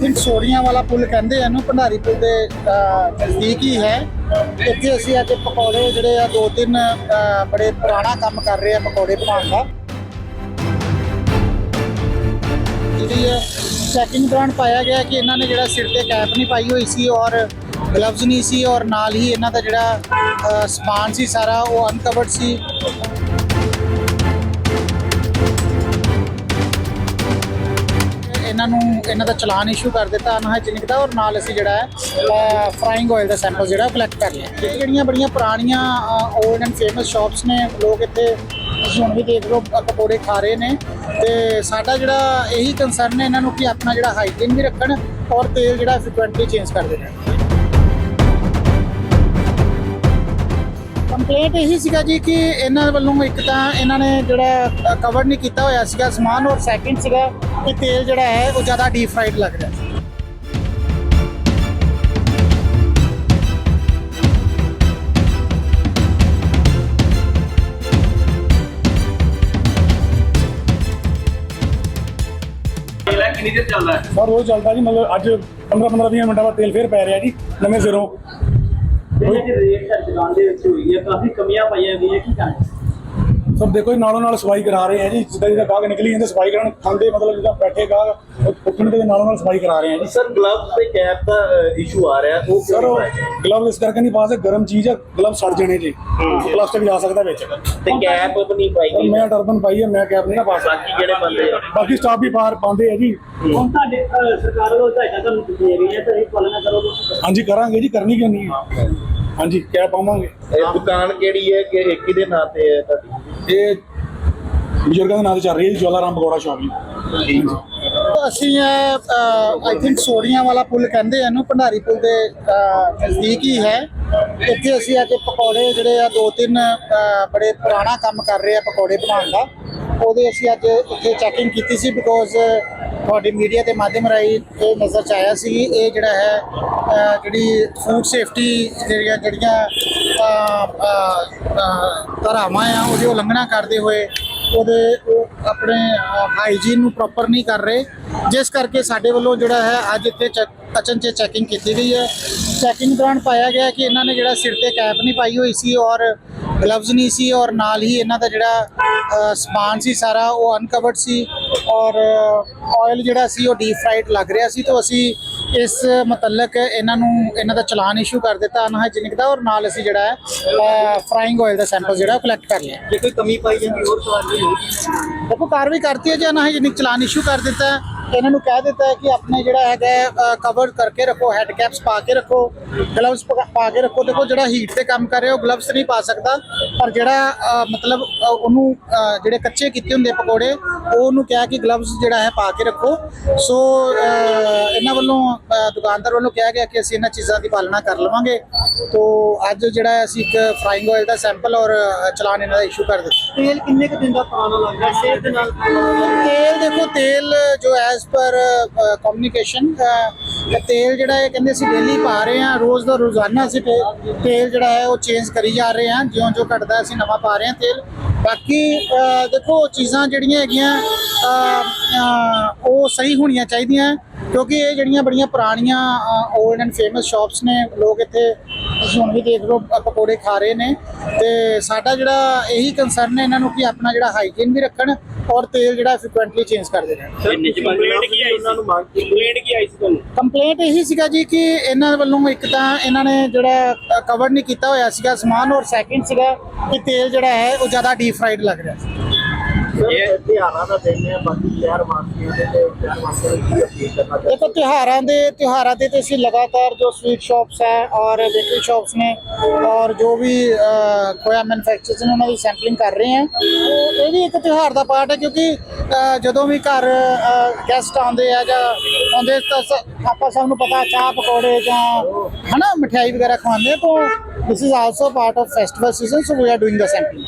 Think ਸੋੜੀਆਂ ਵਾਲਾ ਪੁਲ ਕਹਿੰਦੇ ਆ ਇਹਨੂੰ, ਭੰਡਾਰੀ ਪੁਲ ਦੇ ਨਜ਼ਦੀਕ ਹੀ ਹੈ। ਇੱਥੇ ਅਸੀਂ ਅੱਜ ਪਕੌੜੇ ਜਿਹੜੇ ਆ, ਦੋ ਤਿੰਨ ਬੜੇ ਪੁਰਾਣਾ ਕੰਮ ਕਰ ਰਹੇ ਆ ਪਕੌੜੇ ਬਣਾਉਣ ਦਾ। ਜਿਹੜੀ ਹੈ ਚੈਕਿੰਗ ਦੌਰਾਨ ਪਾਇਆ ਗਿਆ ਕਿ ਇਹਨਾਂ ਨੇ ਜਿਹੜਾ ਸਿਰ ਤੇ ਕੈਪ ਨਹੀਂ ਪਾਈ ਹੋਈ ਸੀ ਔਰ ਗਲਵਜ਼ ਨਹੀਂ ਸੀ ਔਰ ਨਾਲ ਹੀ ਇਹਨਾਂ ਦਾ ਜਿਹੜਾ ਸਮਾਨ ਸੀ ਸਾਰਾ, ਉਹ ਅਨਕਵਰਡ ਸੀ। ਇਹਨਾਂ ਨੂੰ ਇਹਨਾਂ ਦਾ ਚਲਾਨ ਇਸ਼ੂ ਕਰ ਦਿੱਤਾ ਅਨਹਾਈਜੀਨਿਕ ਦਾ ਔਰ ਨਾਲ ਅਸੀਂ ਜਿਹੜਾ ਹੈ ਫਰਾਈਂਗ ਆਇਲ ਦਾ ਸੈਂਪਲ ਜਿਹੜਾ ਕਲੈਕਟ ਕਰ ਲਿਆ। ਇਹ ਜਿਹੜੀਆਂ ਬੜੀਆਂ ਪੁਰਾਣੀਆਂ 올ਡ ਐਂਡ ਫੇਮਸ ਸ਼ਾਪਸ ਨੇ ਲੋਕ ਇੱਥੇ ਤੁਸੀਂ ਹੁਣ ਵੀ ਦੇਖ ਲਓ ਅ, ਪਕੌੜੇ ਖਾ ਰਹੇ ਨੇ। ਤੇ ਸਾਡਾ ਜਿਹੜਾ ਇਹੀ ਕੰਸਰਨ ਹੈ ਇਹਨਾਂ ਨੂੰ ਕਿ ਆਪਣਾ ਜਿਹੜਾ ਹਾਈਜੀਨ ਵੀ ਰੱਖਣ ਔਰ ਤੇਲ ਜਿਹੜਾ ਫ੍ਰੀਕੁਐਂਟਲੀ ਚੇਂਜ ਕਰਦੇ ਰਹਿਣ ਕੰਪਲੇਂਟ ਇਹੀ ਸੀਗਾ ਜੀ ਕਿ ਇਹਨਾਂ ਵੱਲੋਂ ਇੱਕ ਤਾਂ ਇਹਨਾਂ ਨੇ ਜਿਹੜਾ ਕਵਰ ਨਹੀਂ ਕੀਤਾ ਹੋਇਆ ਸੀਗਾ ਸਮਾਨ ਔਰ ਸੈਕਿੰਡ ਸੀਗਾ ਕਿ ਤੇਲ ਜਿਹੜਾ ਹੈ ਉਹ ਜ਼ਿਆਦਾ ਡੀਪ ਫਰਾਈਡ ਲੱਗ ਰਿਹਾ ਸੀ। ਕਿੰਨੀ ਦੇਰ ਚੱਲਦਾ ਹੈ? ਸਰ ਰੋਜ਼ ਚੱਲਦਾ ਜੀ ਮਤਲਬ ਅੱਜ 15 15 20 ਮਿੰਟਾਂ ਬਾਅਦ ਤੇਲ ਫੇਰ ਪੈ ਰਿਹਾ ਜੀ ਨਵੇਂ ਸਿਰੋਂ। ਜਿਹੜੀ ਰੇਟ ਹੈ ਦੁਕਾਨ ਦੇ ਵਿੱਚ ਹੋਈ ਹੈ ਕਾਫੀ ਕਮੀਆਂ ਪਾਈਆਂ ਗਈਆਂ ਕੀ ਕਾਰਨ ਸਰ ਦੇਖੋ ਜੀ ਨਾਲੋਂ ਨਾਲ ਸਫ਼ਾਈ ਕਰਾ ਰਹੇ ਆ ਜੀ ਜਿੱਦਾਂ ਜਿੱਦਾਂ ਗਾਹਕ ਨਿਕਲੀ ਜਾਂਦੇ ਸਫ਼ਾਈ ਕਰਾਉਣ ਖਾਂਦੇ ਮਤਲਬ ਜਿੱਦਾਂ ਬੈਠੇ ਗਾਹਕ ਉਹ ਉੱਠਣ ਦੇ ਨਾਲੋਂ ਨਾਲ ਸਫ਼ਾਈ ਕਰਾ ਰਹੇ ਆ ਜੀ। ਸਰ ਗਲਵਸ ਤੇ ਕੈਪ ਦਾ ਇਸ਼ੂ ਆ ਰਿਹਾ ਉਹ ਸਰ ਗਲਵ ਇਸ ਕਰਕੇ ਨਹੀਂ ਪਾ ਸਕਦੇ ਗਰਮ ਚੀਜ਼ ਆ ਗਲਵ ਸੜ ਜਾਣੇ ਜੀ। ਪਲਾਸਟਿਕ ਜਾ ਸਕਦਾ ਵਿੱਚ। ਤੇ ਕੈਪ ਨਹੀਂ ਪਾਈ ਪਰ ਗਈ। ਮੈਂ ਟਰਬਨ ਪਾਈ ਹੈ ਮੈਂ ਕੈਪ ਨਹੀਂ ਨਾ ਪਾ ਸਕਦਾ। ਬਾਕੀ ਜਿਹੜੇ ਬੰਦੇ ਆ। ਬਾਕੀ ਸਟਾਫ ਵੀ ਬਾਹਰ ਪਾਉਂਦੇ ਆ ਜੀ। ਹੁਣ ਤੁਹਾਡੇ ਸਰਕਾਰ ਵੱਲੋਂ ਹਦਾਇਤਾਂ ਤੁਹਾਨੂੰ ਦੇ ਰਹੀ ਹੈ ਤਾਂ ਇਹ ਪਾਲਣਾ ਕਰੋਗੇ? ਹਾਂਜੀ ਕਰਾਂਗੇ ਜੀ ਕਰਨੀ ਕਿਉਂ ਨਹੀਂ ਹੈ? ਹਾਂਜੀ ਕੈਪ ਪਾਵਾਂਗੇ? ਇਹ ਦੁਕਾਨ ਕਿਹੜੀ ਹੈ ਕਿ ਇੱਕ ਦੇ ਨਾਂ ਤੇ ਹੈ ਤੁਹਾਡੀ? ਇਹ ਬਜ਼ੁਰਗਾਂ ਦੇ ਨਾਂ ਤੇ ਚੱਲ ਰਹੀ ਹੈ ਜਵਾਲਾ ਰਾਮ ਪਕੌੜਾ ਸ਼ਾਪ ਜੀ। ਅਸੀਂ ਆਈ ਥਿੰਕ ਸੋੜੀਆਂ ਵਾਲਾ ਪੁਲ ਕਹਿੰਦੇ ਆ ਇਹਨੂੰ ਭੰਡਾਰੀ ਪੁਲ ਦੇ ਨਜ਼ਦੀਕ ਹੀ ਹੈ। ਇੱਥੇ ਅਸੀਂ ਅੱਜ ਪਕੌੜੇ ਜਿਹੜੇ ਆ ਦੋ ਤਿੰਨ ਬੜੇ ਪੁਰਾਣਾ ਕੰਮ ਕਰ ਰਹੇ ਆ ਪਕੌੜੇ ਬਣਾਉਣ ਦਾ। ਉਹਦੇ ਅਸੀਂ ਅੱਜ ਇੱਥੇ ਚੈਕਿੰਗ ਕੀਤੀ ਸੀ ਬਿਕੋਜ਼ ਤੁਹਾਡੀ ਮੀਡੀਆ ਦੇ ਮਾਧਿਅਮ ਰਾਹੀਂ ਇਹ ਨਜ਼ਰ ਚ ਆਇਆ ਸੀ, ਇਹ ਜਿਹੜਾ ਹੈ ਜਿਹੜੀ ਫੂਡ ਸੇਫਟੀ ਜਿਹੜੀਆਂ ਜਿਹੜੀਆਂ ਧਾਰਾਵਾਂ ਆ, ਉਹਦੀ ਉਲੰਘਣਾ ਕਰਦੇ ਹੋਏ ਉਹਦੇ ਉਹ ਆਪਣੇ ਹਾਈਜੀਨ ਨੂੰ ਪ੍ਰੋਪਰ ਨਹੀਂ ਕਰ ਰਹੇ। ਜਿਸ ਕਰਕੇ ਸਾਡੇ ਵੱਲੋਂ ਜਿਹੜਾ ਹੈ, ਅੱਜ ਇੱਥੇ ਚੈੱਕ- ਅਚਨਚੇਤ ਚੈਕਿੰਗ ਕੀਤੀ ਗਈ ਹੈ। ਚੈਕਿੰਗ ਦੌਰਾਨ ਪਾਇਆ ਗਿਆ ਕਿ ਇਹਨਾਂ ਨੇ ਜਿਹੜਾ ਸਿਰ ਤੇ ਕੈਪ ਨਹੀਂ ਪਾਈ ਹੋਈ ਸੀ ਔਰ ਗਲਵਜ਼ ਨਹੀਂ ਸੀ ਔਰ ਨਾਲ ਹੀ ਇਹਨਾਂ ਦਾ ਜਿਹੜਾ ਸਮਾਨ ਸੀ ਸਾਰਾ ਉਹ ਅਨਕਵਰਡ ਸੀ ਔਰ ਆਇਲ ਜਿਹੜਾ ਸੀ ਉਹ ਡੀਪ ਫਰਾਈਡ ਲੱਗ ਰਿਹਾ ਸੀ ਤਾਂ ਅਸੀਂ ਇਸ ਮੁਤਲਕ ਇਹਨਾਂ ਨੂੰ ਇਹਨਾਂ ਦਾ ਚਲਾਨ ਇਸ਼ੂ ਕਰ ਦਿੱਤਾ ਅਨਹਾਈਜੀਨਿਕ ਦਾ ਔਰ ਨਾਲ ਅਸੀਂ ਜਿਹੜਾ ਹੈ ਫਰਾਈਂਗ ਆਇਲ ਦਾ ਸੈਂਪਲ ਜਿਹੜਾ ਕਲੈਕਟ ਕਰ ਲਿਆ। ਜੇ ਕੋਈ ਕਮੀ ਪਾਈ ਜਾਂਦੀ ਹੋਰ ਸਵਾਲ ਨਹੀਂ ਦੇਖੋ ਕਾਰਵਾਈ ਕਰਤੀ ਹੈ ਜੀ ਅਨਹਾਈਜੀਨਿਕ ਚਲਾਨ ਇਸ਼ੂ ਕਰ ਦਿੱਤਾ ਹੈ ਇਹਨਾਂ ਨੂੰ ਕਹਿ ਦਿੱਤਾ ਹੈ ਕਿ ਆਪਣੇ ਜਿਹੜਾ ਹੈਗਾ ਕਵਰ ਕਰਕੇ ਰੱਖੋ ਹੈਡ ਕੈਪਸ ਪਾ ਕੇ ਰੱਖੋ ਗਲਵਸ ਪਾ ਕੇ ਰੱਖੋ। ਦੇਖੋ ਜਿਹੜਾ ਹੀਟ ਤੇ ਕੰਮ ਕਰ ਰਿਹਾ ਉਹ ਗਲਵਸ ਨਹੀਂ ਪਾ ਸਕਦਾ ਪਰ ਜਿਹੜਾ ਮਤਲਬ ਉਹਨੂੰ ਜਿਹੜੇ ਕੱਚੇ ਕੀਤੇ ਹੁੰਦੇ ਪਕੌੜੇ ਉਹ ਉਹਨੂੰ ਕਿਹਾ ਕਿ ਗਲਵਸ ਜਿਹੜਾ ਹੈ ਪਾ ਕੇ ਰੱਖੋ। ਸੋ ਇਹਨਾਂ ਵੱਲੋਂ ਦੁਕਾਨਦਾਰ ਵੱਲੋਂ ਕਿਹਾ ਗਿਆ ਕਿ ਅਸੀਂ ਇਹਨਾਂ ਚੀਜ਼ਾਂ ਦੀ ਪਾਲਣਾ ਕਰ ਲਵਾਂਗੇ। ਤੋ ਅੱਜ ਜਿਹੜਾ ਅਸੀਂ ਇੱਕ ਫਰਾਈਂਗ ਆਇਲ ਦਾ ਸੈਂਪਲ ਔਰ ਚਲਾਨ ਇਹਨਾਂ ਦਾ ਇਸ਼ੂ ਕਰ ਦਿੱਤਾ। ਤੇਲ ਕਿੰਨੇ ਕੁ ਦਿਨ ਦਾ ਪੁਰਾਣਾ ਲੱਗਦਾ ਸਿਹਤ ਦੇ ਨਾਲ ਤੇਲ ਦੇਖੋ ਤੇਲ ਜੋ ਐਸ ਪਰ ਕਮਿਊਨੀਕੇਸ਼ਨ ਤੇਲ ਜਿਹੜਾ ਹੈ ਕਹਿੰਦੇ ਅਸੀਂ ਡੇਲੀ ਪਾ ਰਹੇ ਹਾਂ ਰੋਜ਼ ਦਾ ਰੋਜ਼ਾਨਾ ਅਸੀਂ ਤੇਲ ਜਿਹੜਾ ਹੈ ਉਹ ਚੇਂਜ ਕਰੀ ਜਾ ਰਹੇ ਹਾਂ ਜਿਉਂ ਜਿਉਂ ਘਟਦਾ ਅਸੀਂ ਨਵਾਂ ਪਾ ਰਹੇ ਹਾਂ ਤੇਲ ਬਾਕੀ ਦੇਖੋ ਚੀਜ਼ਾਂ ਜਿਹੜੀਆਂ ਹੈਗੀਆਂ ਉਹ ਸਹੀ ਹੋਣੀਆਂ ਚਾਹੀਦੀਆਂ ਕਿਉਂਕਿ ਇਹ ਜਿਹੜੀਆਂ ਬੜੀਆਂ ਪੁਰਾਣੀਆਂ 올ਡ ਐਂਡ ਫੇਮਸ ਸ਼ਾਪਸ ਨੇ ਲੋਕ ਇੱਥੇ ਤੁਸੀਂ ਹੁਣ ਵੀ ਦੇਖ ਲਓ ਪਕੌੜੇ ਖਾ ਰਹੇ ਨੇ। ਤੇ ਸਾਡਾ ਜਿਹੜਾ ਇਹੀ ਕੰਸਰਨ ਹੈ ਇਹਨਾਂ ਨੂੰ ਕਿ ਆਪਣਾ ਜਿਹੜਾ ਹਾਈਜੀਨ ਵੀ ਰੱਖਣ ਔਰ ਤੇਲ ਜਿਹੜਾ ਫ੍ਰੀਕੁਐਂਟਲੀ ਚੇਂਜ ਕਰਦੇ ਰਹਿਣ। ਕੰਪਲੇਂਟ ਕੀ ਆਈ ਉਹਨਾਂ ਨੂੰ ਮੰਗ ਕੰਪਲੇਂਟ ਕੀ ਆਈ ਸੀ ਤੁਹਾਨੂੰ? ਕੰਪਲੇਂਟ ਇਹੀ ਸੀਗਾ ਜੀ ਕਿ ਇਹਨਾਂ ਵੱਲੋਂ ਇੱਕ ਤਾਂ ਇਹਨਾਂ ਨੇ ਜਿਹੜਾ ਕਵਰ ਨਹੀਂ ਕੀਤਾ ਹੋਇਆ ਸੀਗਾ ਸਮਾਨ ਔਰ ਸੈਕਿੰਡ ਸੀਗਾ ਕਿ ਤੇਲ ਜਿਹੜਾ ਹੈ ਉਹ ਜ਼ਿਆਦਾ ਡੀਪ ਫਰਾਈਡ ਲੱਗ ਰਿਹਾ ਸੀ। ਇਹ ਧਿਆਨਾਂ ਦਾ ਦਿਨ ਹੈ ਬਾਕੀ ਸ਼ਹਿਰ ਵਾਸੀਆਂ ਦੇ ਤੇ ਸ਼ਹਿਰ ਵਾਸੀਆਂ ਨੂੰ ਕੀ ਅਪੀਲ ਕਰਨਾ ਚਾਹੁੰਦੇ ਦੇਖੋ ਤਿਉਹਾਰਾਂ ਦੇ ਤੇ ਅਸੀਂ ਲਗਾਤਾਰ ਜੋ ਸਵੀਟ ਸ਼ਾਪਸ ਹੈ ਔਰ ਬੇਕਰੀ ਸ਼ਾਪਸ ਨੇ ਔਰ ਜੋ ਵੀ ਖੋਇਆ ਮੈਨੂਫੈਕਚਰਰਸ ਨੇ ਉਹਨਾਂ ਦੀ ਸੈਂਪਲਿੰਗ ਕਰ ਰਹੇ ਹਾਂ। ਇਹ ਵੀ ਇੱਕ ਤਿਉਹਾਰ ਦਾ ਪਾਰਟ ਹੈ ਕਿਉਂਕਿ ਜਦੋਂ ਵੀ ਘਰ ਗੈਸਟ ਆਉਂਦੇ ਆ ਜਾਂ ਆਉਂਦੇ ਤਾਂ ਆਪਾਂ ਸਭ ਨੂੰ ਪਤਾ ਚਾਹ ਪਕੌੜੇ ਜਾਂ ਹਨਾ ਮਠਿਆਈ ਵਗੈਰਾ ਖਵਾਉਂਦੇ ਤਾਂ this is also part of festival season so we are doing the sampling